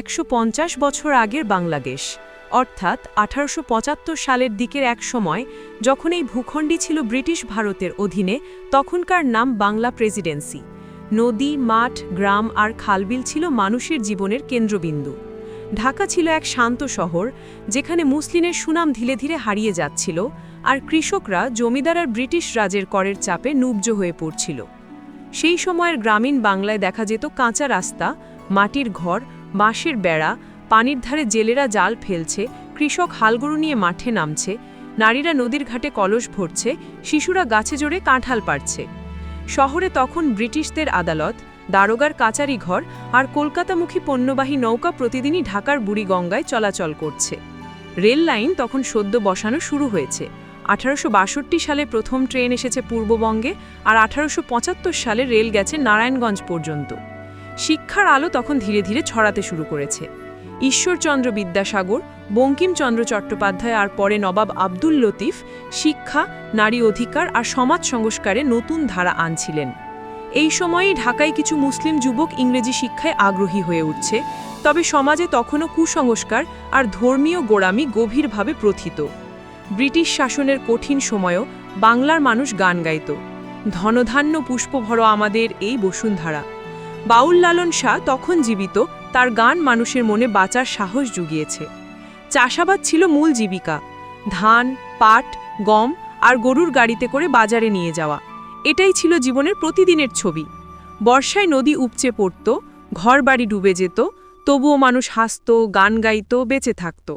একশো পঞ্চাশ বছর আগের বাংলাদেশ, অর্থাৎ আঠারোশো পঁচাত্তর সালের দিকের এক সময়, যখন এই ভূখণ্ডই ছিল ব্রিটিশ ভারতের অধীনে, তখনকার নাম বাংলা প্রেসিডেন্সি। নদী, মাঠ, গ্রাম আর খালবিল ছিল মানুষের জীবনের কেন্দ্রবিন্দু। ঢাকা ছিল এক শান্ত শহর, যেখানে মুসলিমের সুনাম ধীরে ধীরে হারিয়ে যাচ্ছিল আর কৃষকরা জমিদার আর ব্রিটিশ রাজের করের চাপে নুব্জ হয়ে পড়ছিল। সেই সময়ের গ্রামীণ বাংলায় দেখা যেত কাঁচা রাস্তা, মাটির ঘর বাঁশের বেড়া, পানির ধারে জেলেরা জাল ফেলছে, কৃষক হালগরু নিয়ে মাঠে নামছে, নারীরা নদীর ঘাটে কলস ভরছে, শিশুরা গাছে জোরে কাঁঠাল পাড়ছে। শহরে তখন ব্রিটিশদের আদালত, দারোগার কাচারি ঘর আর কলকাতামুখী পণ্যবাহী নৌকা প্রতিদিনই ঢাকার বুড়িগঙ্গায় চলাচল করছে। রেল লাইন তখন সদ্য বসানো শুরু হয়েছে। আঠারোশো বাষট্টি সালে প্রথম ট্রেন এসেছে পূর্ববঙ্গে আর আঠারোশো পঁচাত্তর সালে রেল গেছে নারায়ণগঞ্জ পর্যন্ত। শিক্ষার আলো তখন ধীরে ধীরে ছড়াতে শুরু করেছে। ঈশ্বরচন্দ্র বিদ্যাসাগর, বঙ্কিমচন্দ্র চট্টোপাধ্যায় আর পরে নবাব আব্দুল লতিফ শিক্ষা, নারী অধিকার আর সমাজ সংস্কারে নতুন ধারা আনছিলেন। এই সময়েই ঢাকায় কিছু মুসলিম যুবক ইংরেজি শিক্ষায় আগ্রহী হয়ে উঠছে, তবে সমাজে তখনও কুসংস্কার আর ধর্মীয় গোড়ামি গভীরভাবে প্রথিত। ব্রিটিশ শাসনের কঠিন সময়ও বাংলার মানুষ গান গাইত। ধনধান্য পুষ্পভর আমাদের এই বসুন্ধরা। বাউল লালন শাহ তখন জীবিত, তার গান মানুষের মনে বাঁচার সাহস জুগিয়েছে। চাষাবাদ ছিল মূল জীবিকা। ধান, পাট, গম আর গরুর গাড়িতে করে বাজারে নিয়ে যাওয়া। এটাই ছিল জীবনের প্রতিদিনের ছবি। বর্ষায় নদী উপচে পড়ত, ঘরবাড়ি ডুবে যেত, তবুও মানুষ হাসত, গান গাইত, বেঁচে থাকত।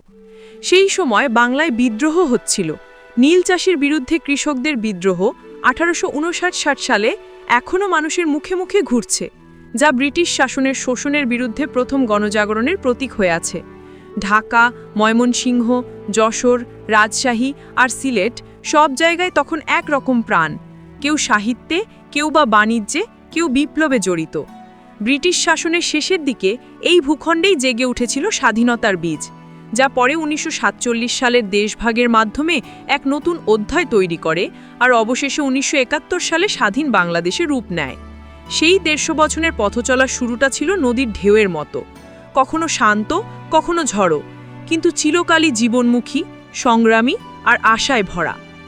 সেই সময় বাংলায় বিদ্রোহ হচ্ছিল। নীল চাষের বিরুদ্ধে কৃষকদের বিদ্রোহ আঠারোশো ষাট সালে এখনও মানুষের মুখে মুখে ঘুরছে। যা ব্রিটিশ শাসনের শোষণের বিরুদ্ধে প্রথম গণজাগরণের প্রতীক হয়ে আছে। ঢাকা, ময়মনসিংহ, যশোর, রাজশাহী আর সিলেট সব জায়গায় তখন এক রকম প্রাণ। কেউ সাহিত্যে, কেউ বা বাণিজ্যে, কেউ বিপ্লবে জড়িত। ব্রিটিশ শাসনের শেষের দিকে এই ভূখণ্ডেই জেগে উঠেছিল স্বাধীনতার বীজ, যা পরে উনিশশো সাতচল্লিশ সালের দেশভাগের মাধ্যমে এক নতুন অধ্যায় তৈরি করে আর অবশেষে উনিশশো একাত্তর সালে স্বাধীন বাংলাদেশে রূপ নেয়। সেই দেড়শো বছরের পথচলার শুরুটা ছিল নদীর ঢেউয়ের মতো। কখনো শান্ত, কখনো ঝড়ো, কিন্তু চিরকালই জীবনমুখী, সংগ্রামী আর আশায় ভরা।